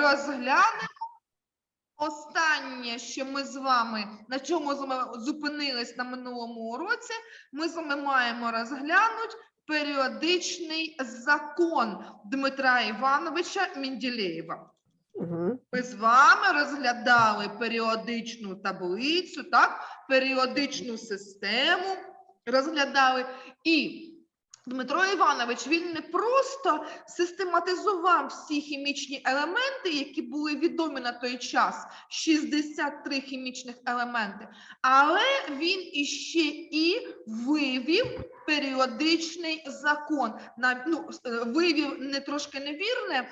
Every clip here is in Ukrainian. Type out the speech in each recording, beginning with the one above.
розглянемо останнє, що ми з вами на чому зупинились на минулому уроці. Ми з вами маємо розглянути періодичний закон Дмитра Івановича Менділеєва. Угу. Ми з вами розглядали періодичну таблицю, так, періодичну систему розглядали. І Дмитро Іванович він не просто систематизував всі хімічні елементи, які були відомі на той час, 63 хімічних елементи, але він іще і вивів періодичний закон. На, ну, е, вивів не трошки невірне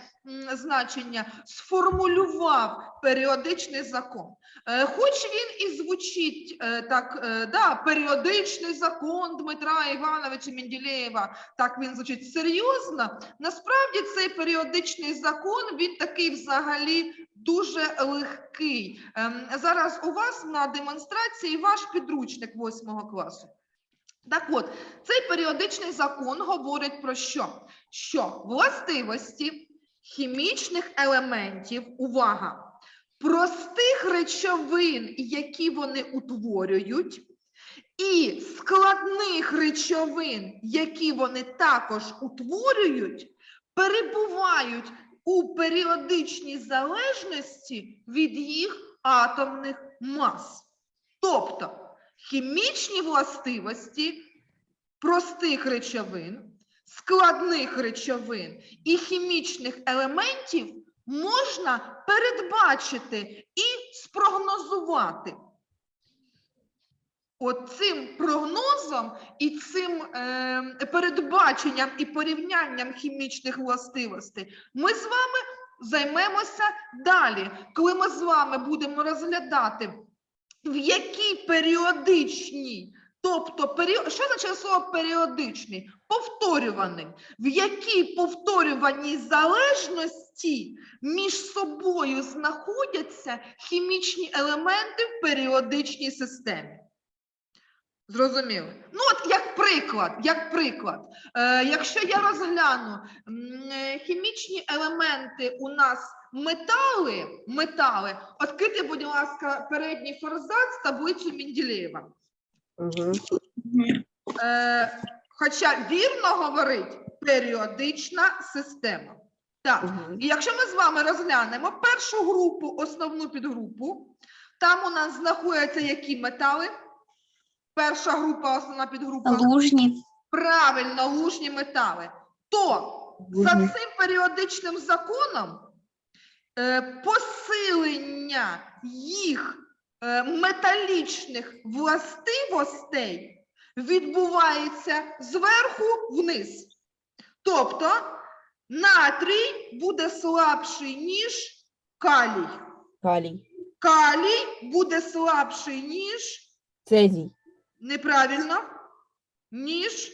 значення, сформулював періодичний закон. Е, Хоч він і звучить е, так, да, періодичний закон Дмитра Івановича Менділеєва, так він звучить серйозно. Насправді цей періодичний закон він такий взагалі дуже легкий. Ем, Зараз у вас на демонстрації ваш підручник 8 класу. Так от, цей періодичний закон говорить про що? Що властивості хімічних елементів, увага, простих речовин, які вони утворюють, і складних речовин, які вони також утворюють, перебувають у періодичній залежності від їх атомних мас. Тобто хімічні властивості простих речовин, складних речовин і хімічних елементів можна передбачити і спрогнозувати. От цим прогнозом і цим е, передбаченням і порівнянням хімічних властивостей ми з вами займемося далі, коли ми з вами будемо розглядати, в якій періодичній, тобто що означає слово періодичний? Повторюваний, в якій повторюваній залежності між собою знаходяться хімічні елементи в періодичній системі. Зрозуміли? Ну, от як приклад, як приклад, е, якщо я розгляну е, хімічні елементи у нас метали, метали, відкрити, будь ласка, передній форзац, таблицю Менділеєва. Угу. Е, хоча вірно говорить періодична система. Так, Угу. і якщо ми з вами розглянемо першу групу, основну підгрупу, там у нас знаходяться які метали? Перша група, основна підгрупа. Лужні. Правильно, лужні метали. То за цим періодичним законом посилення їх е, металічних властивостей відбувається зверху вниз. Тобто натрій буде слабший, ніж калій. Калій. Калій буде слабший, ніж Цезій. неправильно, ніж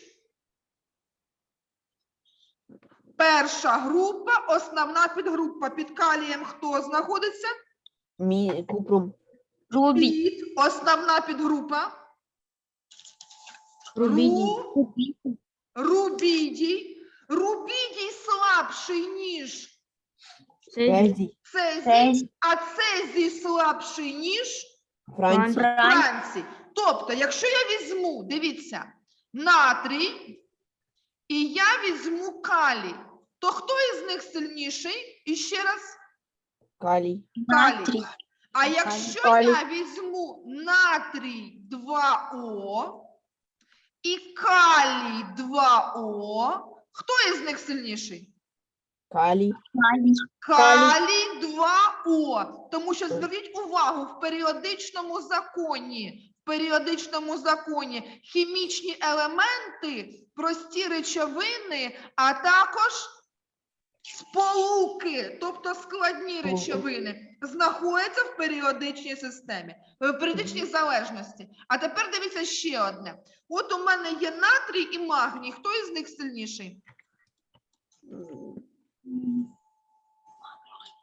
перша група, основна підгрупа. Під калієм хто знаходиться? Мі... Купрум. Рубі. Під основна підгрупа. Рубідій. Ру, рубідій. Рубідій слабший, ніж Цезій. цезій, а цезій слабший, ніж Францій. Франції. Тобто, якщо я візьму, дивіться, натрій, і я візьму калій, то хто із них сильніший? І ще раз Калій. Натрій. А якщо Калій. я візьму натрій 2О і калій 2О, хто із них сильніший? Калій. Калій. Калій 2О. Тому що зверніть увагу в періодичному законі. В періодичному законі хімічні елементи, прості речовини, а також сполуки, тобто складні речовини, знаходяться в періодичній системі, в періодичній залежності. А тепер дивіться ще одне. От у мене є натрій і магній. Хто із них сильніший?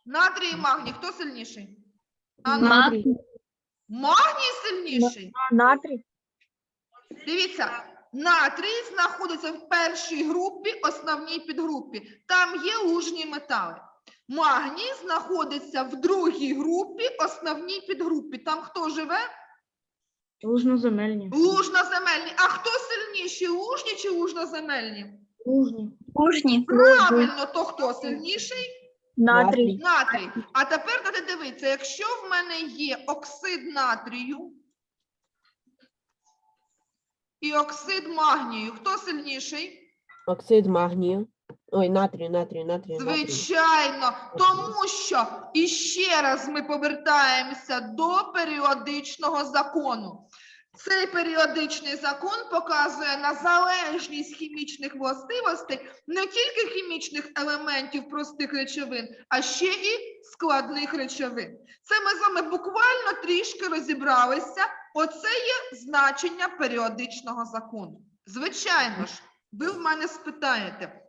Натрій і магній. Хто сильніший? А, Натрій. Магній сильніший. Натрій. Дивіться, натрій знаходиться в першій групі, основній підгрупі. Там є лужні метали. Магній знаходиться в другій групі, основній підгрупі. Там хто живе? Лужноземельні. Лужноземельні. А хто сильніші? Лужні чи лужноземельні? Лужні. Лужні. Правильно, то хто сильніший? Натрій. Натрій. А тепер дайте дивитися, якщо в мене є оксид натрію і оксид магнію, хто сильніший? Оксид магнію. Ой, натрію, натрію, натрію, натрію. Звичайно, тому що і ще раз ми повертаємося до періодичного закону. Цей періодичний закон показує на залежність хімічних властивостей не тільки хімічних елементів простих речовин, а ще і складних речовин. Це ми з вами буквально трішки розібралися. Оце є значення періодичного закону. Звичайно ж, ви в мене спитаєте.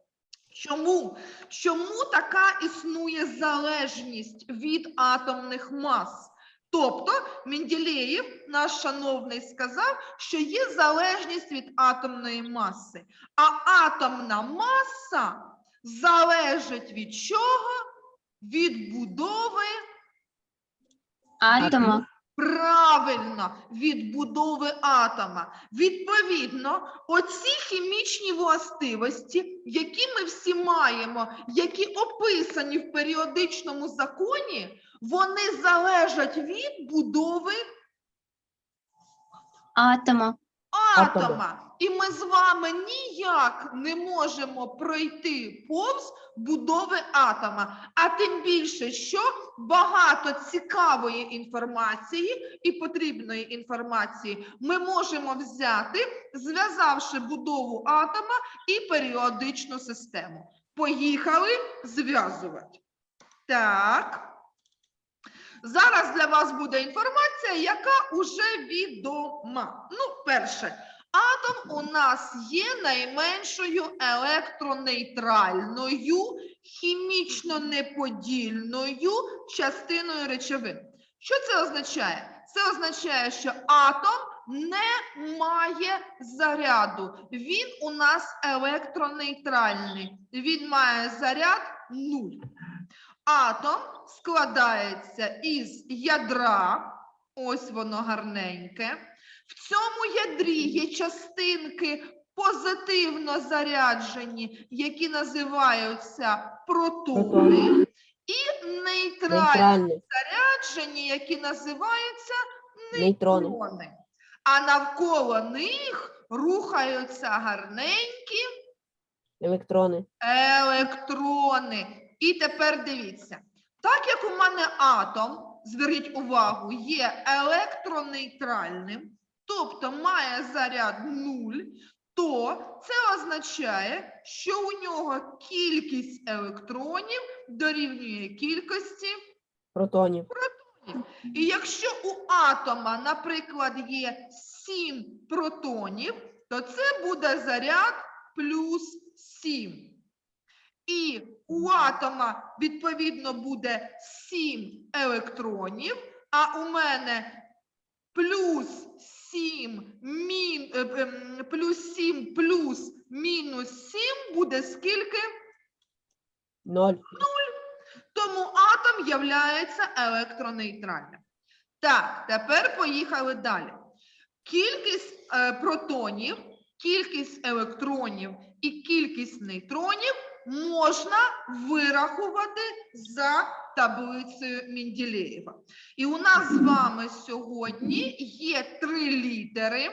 Чому? Чому така існує залежність від атомних мас? Тобто Менделєєв, наш шановний, сказав, що є залежність від атомної маси. А атомна маса залежить від чого? Від будови Атома. Правильно, від будови атома. Відповідно, оці хімічні властивості, які ми всі маємо, які описані в періодичному законі, вони залежать від будови Атома. Атома. атома. І ми з вами ніяк не можемо пройти повз будови атома. А тим більше, що багато цікавої інформації і потрібної інформації ми можемо взяти, зв'язавши будову атома і періодичну систему. Поїхали зв'язувати. Так. Зараз для вас буде інформація, яка уже відома. Ну, перше, атом у нас є найменшою електронейтральною, хімічно неподільною частиною речовин. Що це означає? Це означає, що атом не має заряду. Він у нас електронейтральний. Він має заряд 0. Атом складається із ядра, ось воно гарненьке. В цьому ядрі є частинки позитивно заряджені, які називаються протони, і нейтрально заряджені, які називаються Нейтрони. нейтрони. А навколо них рухаються гарненькі Електрони. електрони. І тепер дивіться, так як у мене атом, зверніть увагу, є електронейтральним, тобто має заряд 0, то це означає, що у нього кількість електронів дорівнює кількості. Протонів. І якщо у атома, наприклад, є 7 протонів, то це буде заряд плюс 7. І у атома, відповідно, буде 7 електронів, а у мене плюс 7, мін, е, ем, плюс 7 плюс мінус 7 буде скільки? Ноль. Тому атом являється електронейтральним. Так, тепер поїхали далі. Кількість е, протонів, кількість електронів і кількість нейтронів можна вирахувати за таблицею Менделєєва. І у нас з вами сьогодні є три літери,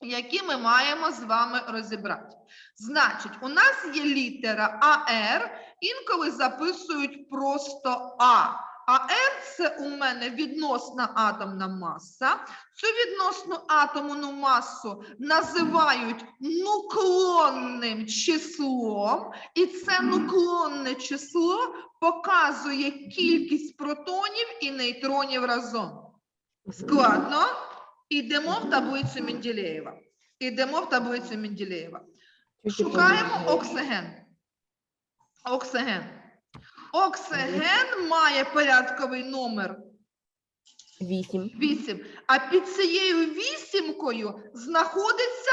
які ми маємо з вами розібрати. Значить, у нас є літера АР, інколи записують просто А. А R – це у мене відносна атомна маса. Цю відносну атомну масу називають нуклонним числом, і це нуклонне число показує кількість протонів і нейтронів разом. Складно. Ідемо в таблицю Менделєєва. Ідемо в таблицю Менделєєва. Шукаємо оксиген. Оксиген. Оксиген має порядковий номер Вісім. 8. А під цією вісімкою знаходиться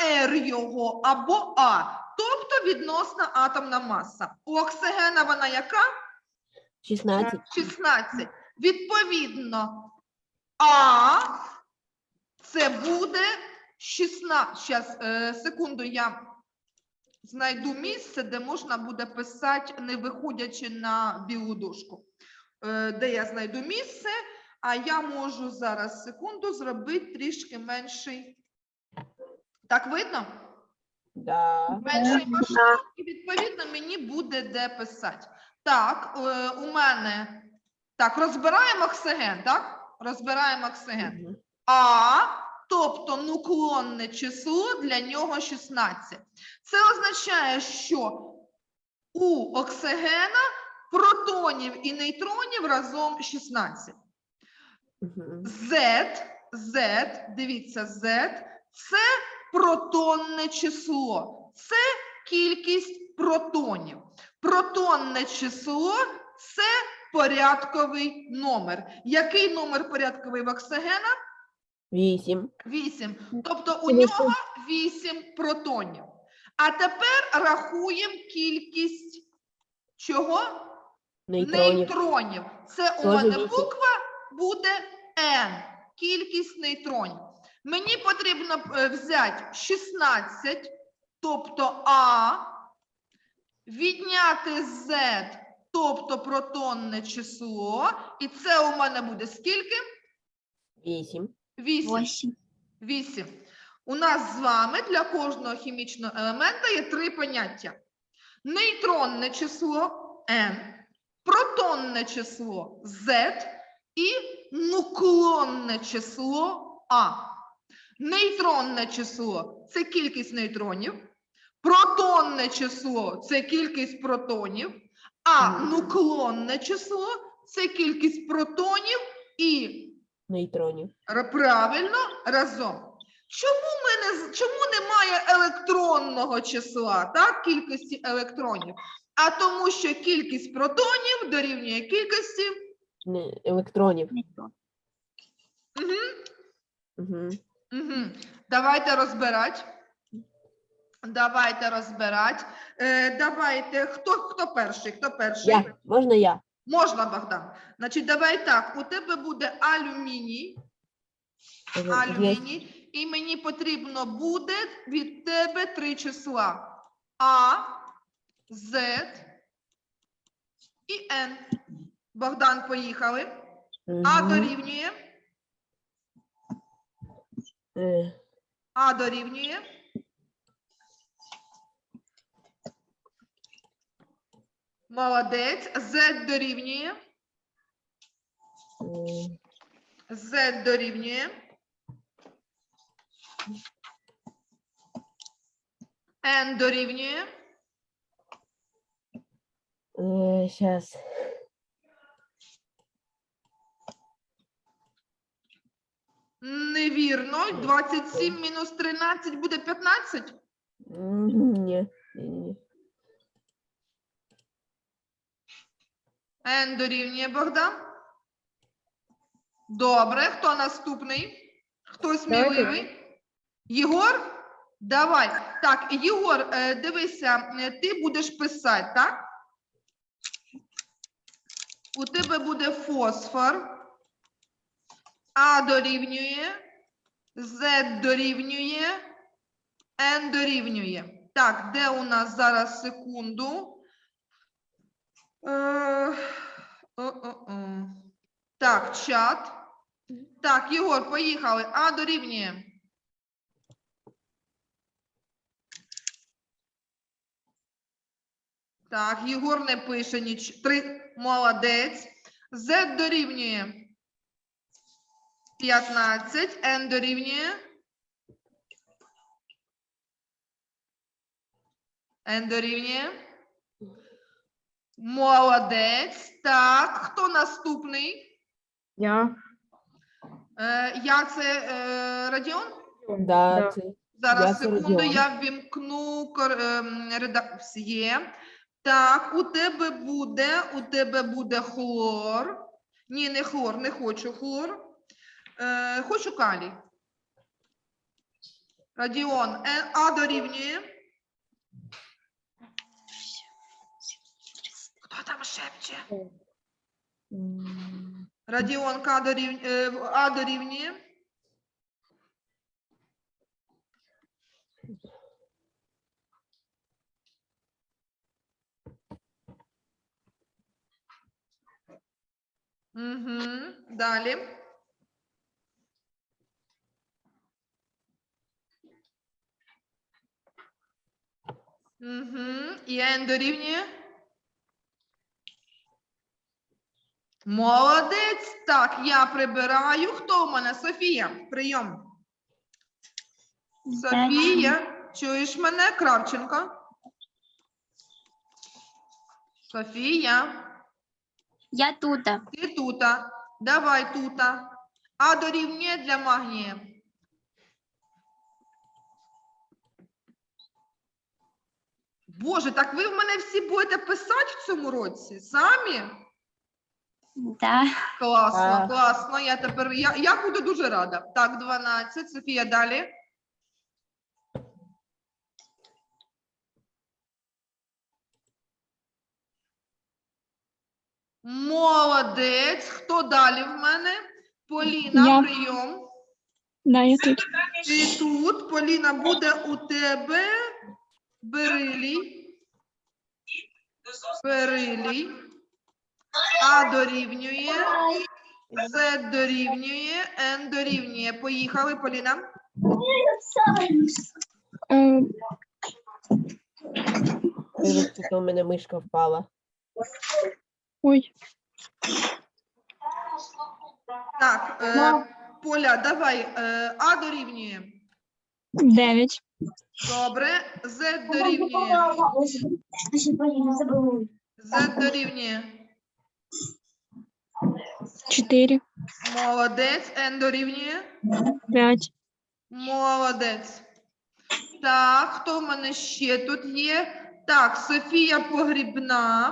АР його або А, тобто відносна атомна маса. У оксигена вона яка? 16. 16. Відповідно, А це буде 16. Зараз, е, секунду, я знайду місце, де можна буде писати, не виходячи на білу дошку. Е, де я знайду місце, а я можу зараз секунду зробити трішки менший. Так видно? Да. менший масштаб, і відповідно мені буде де писати. Так, е, у мене так, розбираємо оксиген, так? Розбираємо оксиген. А, тобто нуклонне число для нього 16. Це означає, що у оксигена протонів і нейтронів разом 16. Z, Z, дивіться, Z це протонне число, це кількість протонів. Протонне число це порядковий номер. Який номер порядковий в оксигена? 8. 8. Тобто у Вісім. нього 8 протонів. А тепер рахуємо кількість чого? Нейтронів. нейтронів. Це у мене буква буде N. Кількість нейтронів. Мені потрібно е, взяти 16, тобто А, відняти Z, тобто протонне число. І це у мене буде скільки? 8. 8. Восемь. 8. У нас з вами для кожного хімічного елемента є три поняття: нейтронне число n, протонне число z і нуклонне число А. Нейтронне число це кількість нейтронів, протонне число це кількість протонів, а нуклонне число це кількість протонів і Нейтронів. Правильно, разом. Чому, ми не, чому немає електронного числа, так, кількості електронів? А тому, що кількість протонів дорівнює кількості. Не- Електронів. Угу, Угу. угу. Давайте розбирати. Давайте розбирати. Е, давайте, хто, хто перший? Хто перший? Я. Можна я? Можна, Богдан. Значить, давай так. У тебе буде алюміній. Є. алюміній, і мені потрібно буде від тебе три числа А, З і Н. Богдан, поїхали. А дорівнює, Е, А дорівнює. Молодець. З дорівнює. З дорівнює. Н дорівнює. е, Невірно. 27 мінус 13 буде 15. М, Ні. Ні, ні. Н дорівнює Богдан. Добре. Хто наступний? Хто сміливий? Єгор? Давай. Так, Єгор, е, дивися, е, ти будеш писати, так? У тебе буде фосфор. А дорівнює. З дорівнює. Н дорівнює. Так, де у нас зараз секунду? Е. Так, чат. Так, Єгор, поїхали. А дорівнює. Так, Єгор не пише ніч. Три. Молодець. З дорівнює. 15. Н дорівнює. Н дорівнює. Молодець. Так, хто наступний? Я. Е, я це е, Радіон? Да, Да. це Зараз Я це секунду, я ввімкну кор- ем, редакцію. Так, у тебе буде, у тебе буде хлор. Ні, не хлор, не хочу хлор. Е, хочу калій. Радіон, Е, А дорівнює. Хто там шепче? М, Радіон К дорівнює, е, А дорівнює. Угу. Далі. Угу. І N дорівнює. Молодець. Так, я прибираю. Хто в мене? Софія. Прийом. Софія, чуєш мене? Кравченко. Софія, Я тут. ти тута. Давай тута. А дорівнює для магнія. Боже, так ви в мене всі будете писати в цьому році? Самі? Да. Класно, Так. класно. Я тепер я, я буду дуже рада. Так, 12. Софія, далі. Молодець. Хто далі в мене? Поліна, Я. прийом. Да, я тут. Ти тут. Поліна буде у тебе. Берилій. Берилій. А дорівнює. З дорівнює. Н дорівнює. Поїхали, Поліна. Вибачте, у мене мишка впала. Ой, Так, е, Поля, давай. Е, а дорівнює. 9. Добре. З дорівнює. З дорівнює. 4. Молодець. Н дорівнює. 5. Молодець. Так, хто в мене ще тут є? Так, Софія Погрібна.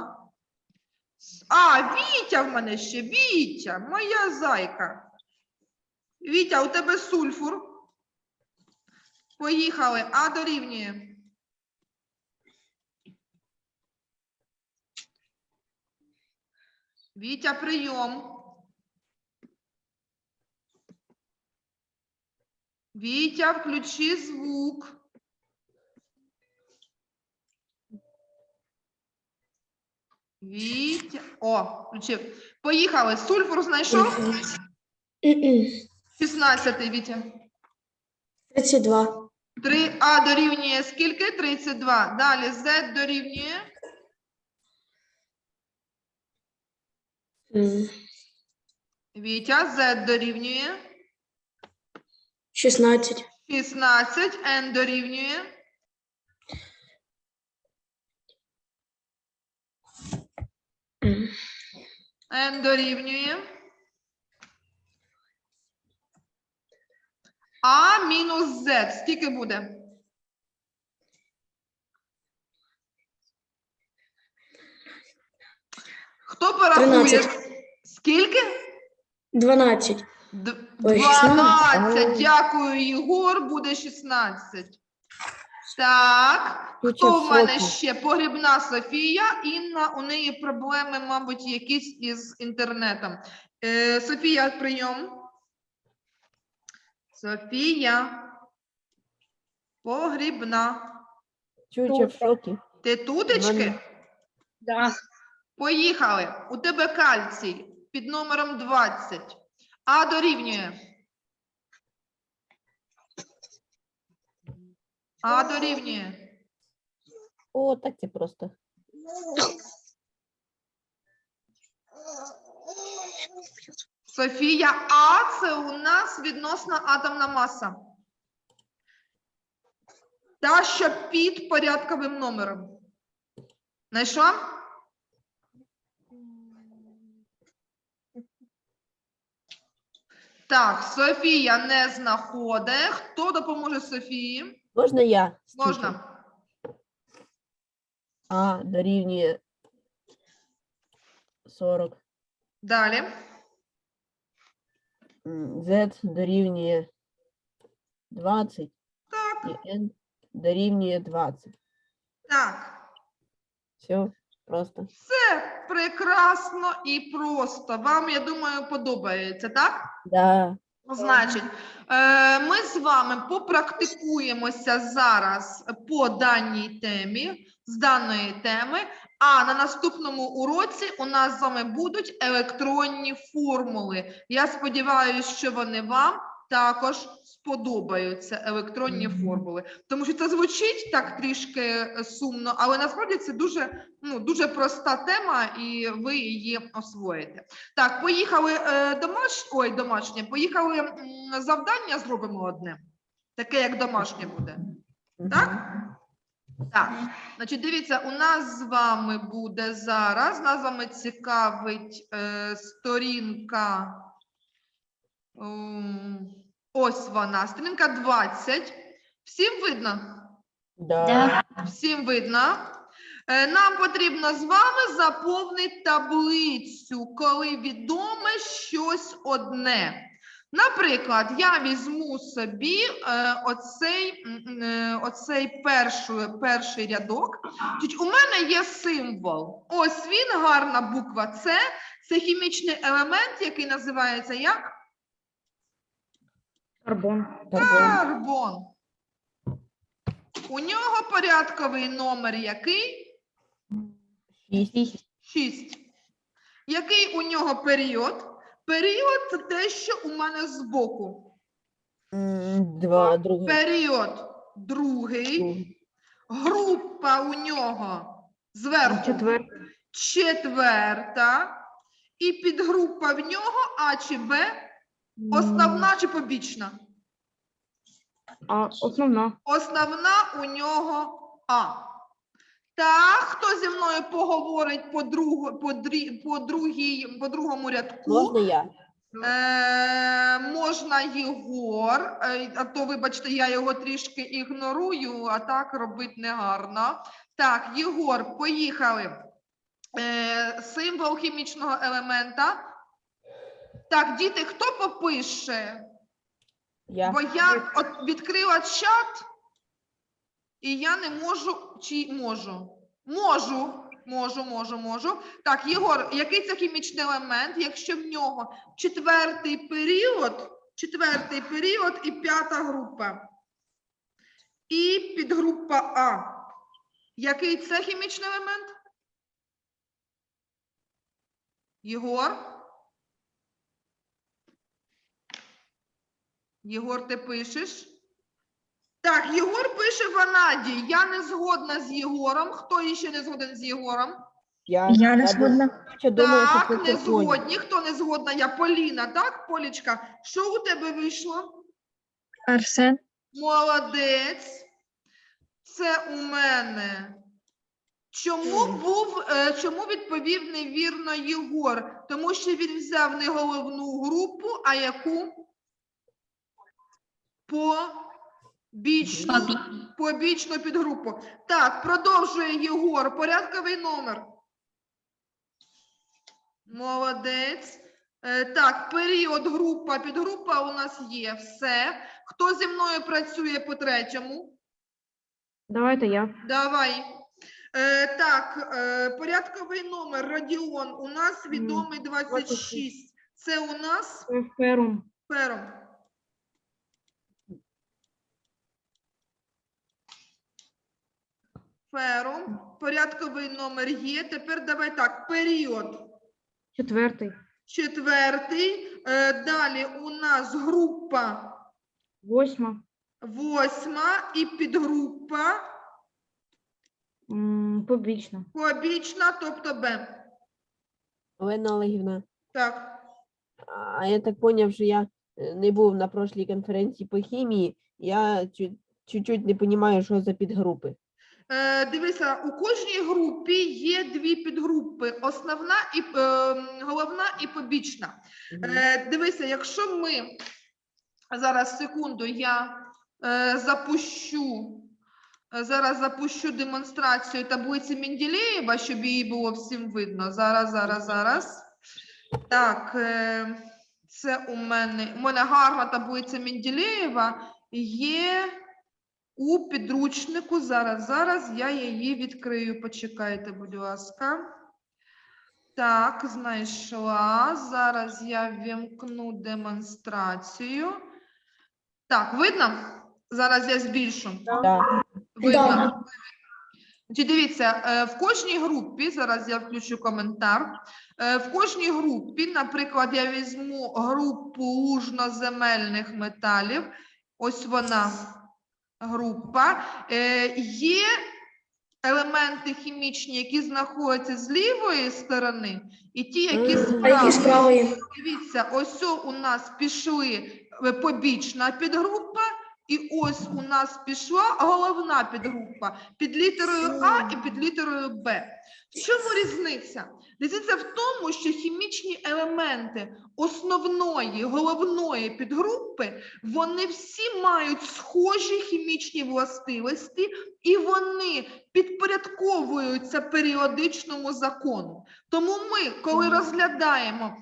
А, Вітя в мене ще. Вітя, моя зайка. Вітя, у тебе сульфур. Поїхали. А дорівнює. Вітя, прийом. Вітя, включи звук. Вітя. О, включив. Поїхали. Сульфур знайшов? 16, Вітя. 32. 3А дорівнює скільки? 32. Далі Z дорівнює. Вітя, Z дорівнює. 16. 16. N дорівнює. N дорівнює. А мінус Z. Скільки буде? Хто порахує? 13. Скільки? 12. Д- Ой, 12. 16. Дякую, Єгор. Буде 16. Так. Хто в мене ще? Погрібна Софія. Інна, у неї проблеми, мабуть, якісь із інтернетом. Е, Софія, прийом. Софія. Погрібна. Чуюча в шокі. Ти тутечки? Да. Поїхали. У тебе кальцій під номером 20. А дорівнює. А дорівнює. О, так це просто. Софія, А це у нас відносна атомна маса. Та, що під порядковим номером. Знайшла? Так, Софія не знаходить. Хто допоможе Софії? Можна я? Можна. А дорівнює 40. Далі. Z дорівнює 20. Так, І N дорівнює 20. так. Все. Просто. Все прекрасно і просто. Вам, я думаю, подобається, так? Да. Значить, е, ми з вами попрактикуємося зараз по даній темі, з даної теми, а на наступному уроці у нас з вами будуть електронні формули. Я сподіваюся, що вони вам також сподобаються, електронні формули. Тому що це звучить так трішки е, сумно, але насправді це дуже, ну, дуже проста тема, і ви її освоїте. Так, поїхали е, домаш... Ой, домашнє. Поїхали завдання зробимо одне. Таке, як домашнє буде. Так? Так. Значить, дивіться, у нас з вами буде зараз. Нас з вами цікавить е, сторінка. м, Ось вона, сторінка 20. Всім видно? Да. Всім видно. Е, Нам потрібно з вами заповнити таблицю, коли відоме щось одне. Наприклад, я візьму собі е, оцей, е, оцей перший, перший рядок. У мене є символ. Ось він, гарна буква С. Це хімічний елемент, який називається як? Карбон. Карбон. Карбон. У нього порядковий номер який? Шість. 6. Який у нього період? Період це те, що у мене збоку. Два, другий. Період другий. другий. Група у нього зверху Четвертий. четверта. І підгрупа в нього А чи Б, основна чи побічна? А основна. Основна у нього А. Так, хто зі мною поговорить по, другу, по, дрі, по, другій, по другому рядку? Можна я? Е, можна Єгор, е, а то, вибачте, я його трішки ігнорую, а так робити негарно. Так, Єгор, поїхали. Е, символ хімічного елемента. Так, діти, хто попише? Я. Бо я от відкрила чат, і я не можу. Чи можу? Можу. Можу, можу, можу. Так, Єгор, який це хімічний елемент, якщо в нього четвертий період, четвертий період і п'ята група. І підгрупа А. Який це хімічний елемент? Єгор? Єгор, ти пишеш? Так, Єгор пише Ванадій. Я не згодна з Єгором. Хто іще не згоден зЄгором? Я, Я не згодна. ще так, не згодні. Хто не згодна? Я Поліна, так, Полічка? Що у тебе вийшло? Арсен. Молодець. Це у мене. Чому був, е, чому відповів невірно Єгор? Тому що він взяв не головну групу, а яку? Побічну, побічну підгрупу. Так, продовжує Єгор. Порядковий номер. Молодець. Е, Так, період, група, підгрупа у нас є. Все. Хто зі мною працює по третьому? Давайте я. Давай. Е, так, е, порядковий номер Радіон. У нас відомий 26. Це у нас Ферум. пером. Фером. Порядковий номер є. Тепер давай так. Період. Четвертий. Четвертий. Е, далі у нас група Восьма. восьма і підгрупа М, Побічна. побічна, тобто Б. Олена Олегівна, Так. а я так поняв, що я е, не був на прошлій конференції по хімії. Я чу- чуть-чуть не розумію, що за підгрупи. Е, дивися, у кожній групі є дві підгрупи: основна і е, головна і побічна. Е, дивися, якщо ми зараз секунду, я запущу. Зараз запущу демонстрацію таблиці Менделєєва, щоб її було всім видно. Зараз, зараз, зараз. Так, це у мене. У мене гарна таблиця Менделєєва. Є у підручнику. Зараз, зараз я її відкрию. Почекайте, будь ласка. Так, знайшла. Зараз я вімкну демонстрацію. Так, видно? Зараз я збільшу. Да. Видно. Значить, дивіться, е, в кожній групі, зараз я включу коментар. е, В кожній групі, наприклад, я візьму групу лужноземельних металів. Ось вона група. Е, Є елементи хімічні, які знаходяться з лівої сторони, і ті, які з правої? Дивіться, ось у нас пішли е, побічна підгрупа, і ось у нас пішла головна підгрупа під літерою А і під літерою Б. В чому різниця? Різниця в тому, що хімічні елементи основної головної підгрупи вони всі мають схожі хімічні властивості, і вони підпорядковуються періодичному закону. Тому ми, коли розглядаємо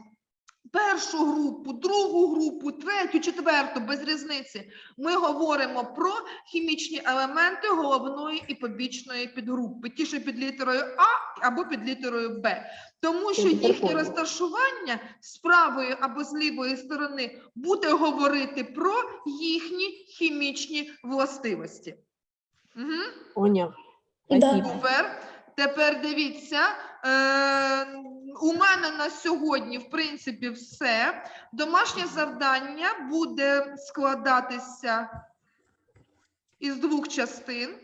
першу групу, другу групу, третю, четверту, без різниці, ми говоримо про хімічні елементи головної і побічної підгрупи, ті, що під літерою А або під літерою Б. Тому що їхнє розташування з правої або з лівої сторони буде говорити про їхні хімічні властивості. Угу. Поняв. Да. Тепер, тепер дивіться, е, у мене на сьогодні, в принципі, все. Домашнє завдання буде складатися із двох частин.